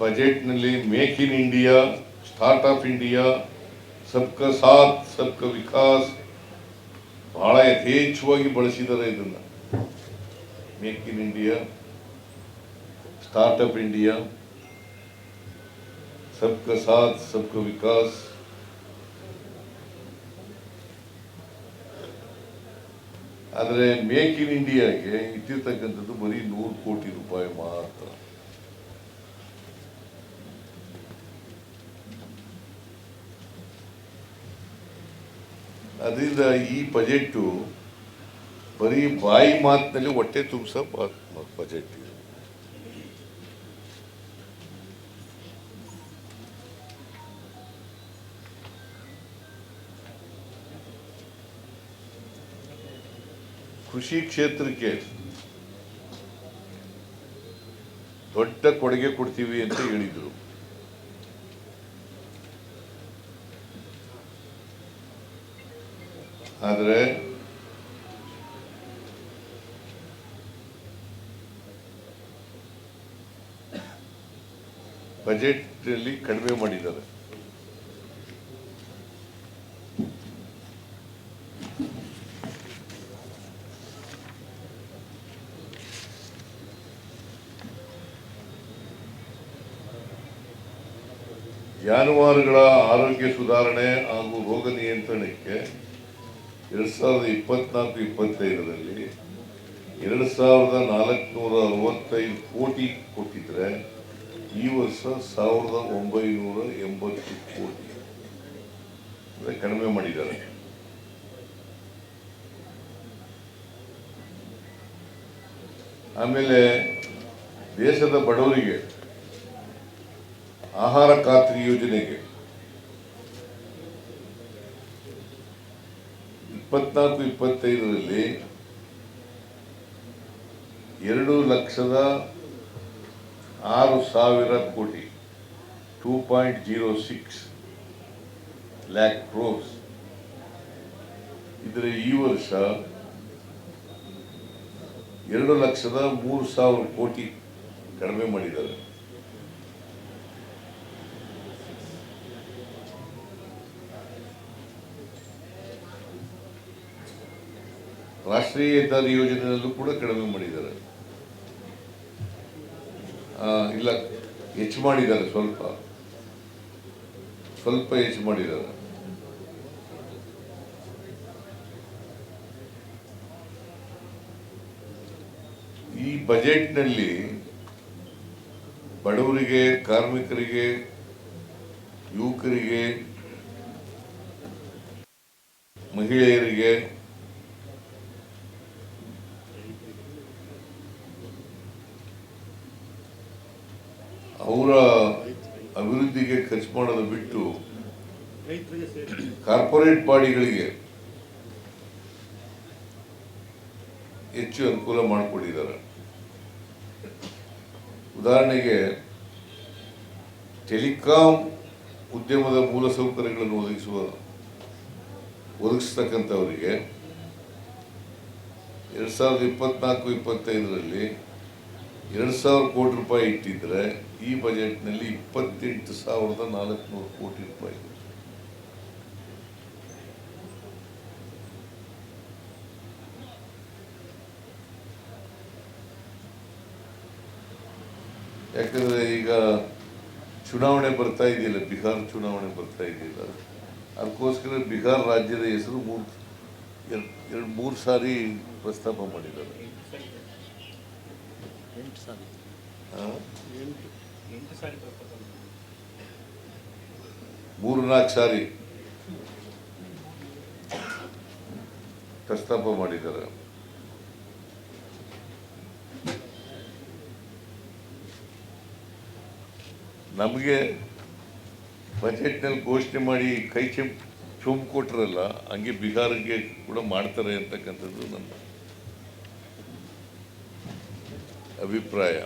ಬಜೆಟ್ನಲ್ಲಿ make in India start up India sabka saath sabka vikas ಬಹಳ ಯಥೇಚ್ಛವಾಗಿ ಬಳಸಿದ್ದಾರೆ ಇದನ್ನ make in India start up India sabka saath sabka vikas ಆದರೆ make in ಇಂಡಿಯಾಗೆ ಇಟ್ಟಿರ್ತಕ್ಕಂಥದ್ದು ಬರೀ ನೂರು ಕೋಟಿ ರೂಪಾಯಿ ಮಾತ್ರ. ಅದರಿಂದ ಈ ಬಜೆಟ್ಟು ಬರೀ ಬಾಯಿ ಮಾತಿನಲ್ಲಿ ಹೊಟ್ಟೆ ತುಂಬಿಸೋ ಬಜೆಟ್ ಕೃಷಿ ಕ್ಷೇತ್ರಕ್ಕೆ ದೊಡ್ಡ ಕೊಡುಗೆ ಕೊಡ್ತೀವಿ ಅಂತ ಹೇಳಿದರು. ಆದರೆ ಬಜೆಟ್ನಲ್ಲಿ ಕಡಿಮೆ ಮಾಡಿದ್ದಾರೆ. ಜಾನುವಾರುಗಳ ಆರೋಗ್ಯ ಸುಧಾರಣೆ ಹಾಗೂ ರೋಗ ನಿಯಂತ್ರಣಕ್ಕೆ ಎರಡ್ ಸಾವಿರದ ಇಪ್ಪತ್ನಾಲ್ಕು, ಇಪ್ಪತ್ತೈದರಲ್ಲಿ ಎರಡು ಸಾವಿರದ ನಾಲ್ಕುನೂರ ಅರವತ್ತೈದು ಕೋಟಿ ಕೊಟ್ಟಿದ್ರೆ ಈ ವರ್ಷ ಸಾವಿರದ ಒಂಬೈನೂರ ಎಂಬತ್ತು ಕೋಟಿ. ಅಂದರೆ ಕಡಿಮೆ ಮಾಡಿದ್ದಾರೆ. ಆಮೇಲೆ ದೇಶದ ಬಡವರಿಗೆ ಆಹಾರ ಖಾತ್ರಿ ಯೋಜನೆಗೆ. ಇಪ್ಪತ್ನಾಲ್ಕು, ಇಪ್ಪತ್ತೈದರಲ್ಲಿ ಎರಡು ಲಕ್ಷದ ಆರು ಸಾವಿರ ಕೋಟಿ, two point zero six lakh crores ಇದರ ಈ ವರ್ಷ ಎರಡು ಲಕ್ಷದ ಮೂರು ಸಾವಿರ ಕೋಟಿ ಕಡಿಮೆ ಮಾಡಿದ್ದಾರೆ. ರಾಷ್ಟ್ರೀಯ ಹೆದ್ದಾರಿ ಯೋಜನೆಯಲ್ಲೂ ಕೂಡ ಕಡಿಮೆ ಮಾಡಿದ್ದಾರೆ. ಇಲ್ಲ, ಹೆಚ್ಚು ಮಾಡಿದ್ದಾರೆ ಸ್ವಲ್ಪ. ಸ್ವಲ್ಪ ಹೆಚ್ಚು ಮಾಡಿದ್ದಾರೆ. ಈ ಬಜೆಟ್ನಲ್ಲಿ ಬಡವರಿಗೆ, ಕಾರ್ಮಿಕರಿಗೆ, ಯುವಕರಿಗೆ, ಮಹಿಳೆಯರಿಗೆ ಅವರ ಅಭಿವೃದ್ಧಿಗೆ ಖರ್ಚು ಮಾಡೋದು ಬಿಟ್ಟು ಕಾರ್ಪೊರೇಟ್ ಬಾಡಿಗಳಿಗೆ ಹೆಚ್ಚು ಅನುಕೂಲ ಮಾಡಿಕೊಟ್ಟಿದ್ದಾರೆ. ಉದಾಹರಣೆಗೆ ಟೆಲಿಕಾಂ ಉದ್ಯಮದ ಮೂಲಸೌಕರ್ಯಗಳನ್ನು ಒದಗಿಸುವ ಒದಗಿಸ್ತಕ್ಕಂಥವರಿಗೆ ಎರಡು ಸಾವಿರದ ಇಪ್ಪತ್ನಾಲ್ಕು ಇಪ್ಪತ್ತೈದರಲ್ಲಿ ಎರಡು ಸಾವಿರ ಕೋಟಿ ರೂಪಾಯಿ ಇಟ್ಟಿದ್ರೆ ಈ ಬಜೆಟ್ನಲ್ಲಿ ಇಪ್ಪತ್ತೆಂಟು ಸಾವಿರದ ನಾಲ್ಕುನೂರು ಕೋಟಿ ರೂಪಾಯಿ ಯಾಕಂದ್ರೆ ಈಗ ಚುನಾವಣೆ ಬರ್ತಾ ಇದೆಯಲ್ಲ, ಬಿಹಾರ್ ಚುನಾವಣೆ ಬರ್ತಾ ಇದೆಯಲ್ಲ, ಅದಕ್ಕೋಸ್ಕರ ಬಿಹಾರ್ ರಾಜ್ಯದ ಹೆಸರು ಮೂರು ಎರಡು, ಮೂರು ಸಾರಿ ಪ್ರಸ್ತಾಪ ಮಾಡಿದ್ದಾರೆ. ಎಂಟು ಸಾರಿ. ಆ? ಎಂಟು ಎಂಟು ಸಾರಿ ಪ್ರಪೋಸಲ್ ಮೂರು ನಾಲ್ಕು ಸಾರಿ. ಪ್ರಸ್ತಾಪ ಮಾಡಿದ್ದಾರೆ. ನಮಗೆ ಬಜೆಟ್ನಲ್ಲಿ ಘೋಷಣೆ ಮಾಡಿ ಕೈ ಚೆಂಪ್ ಚುಂಬು ಕೊಟ್ರಲ್ಲ ಹಂಗೆ ಬಿಹಾರಿಗೆ ಕೂಡ ಮಾಡ್ತಾರೆ ಅಂತಕ್ಕಂಥದ್ದು ನನ್ನ ಅಭಿಪ್ರಾಯ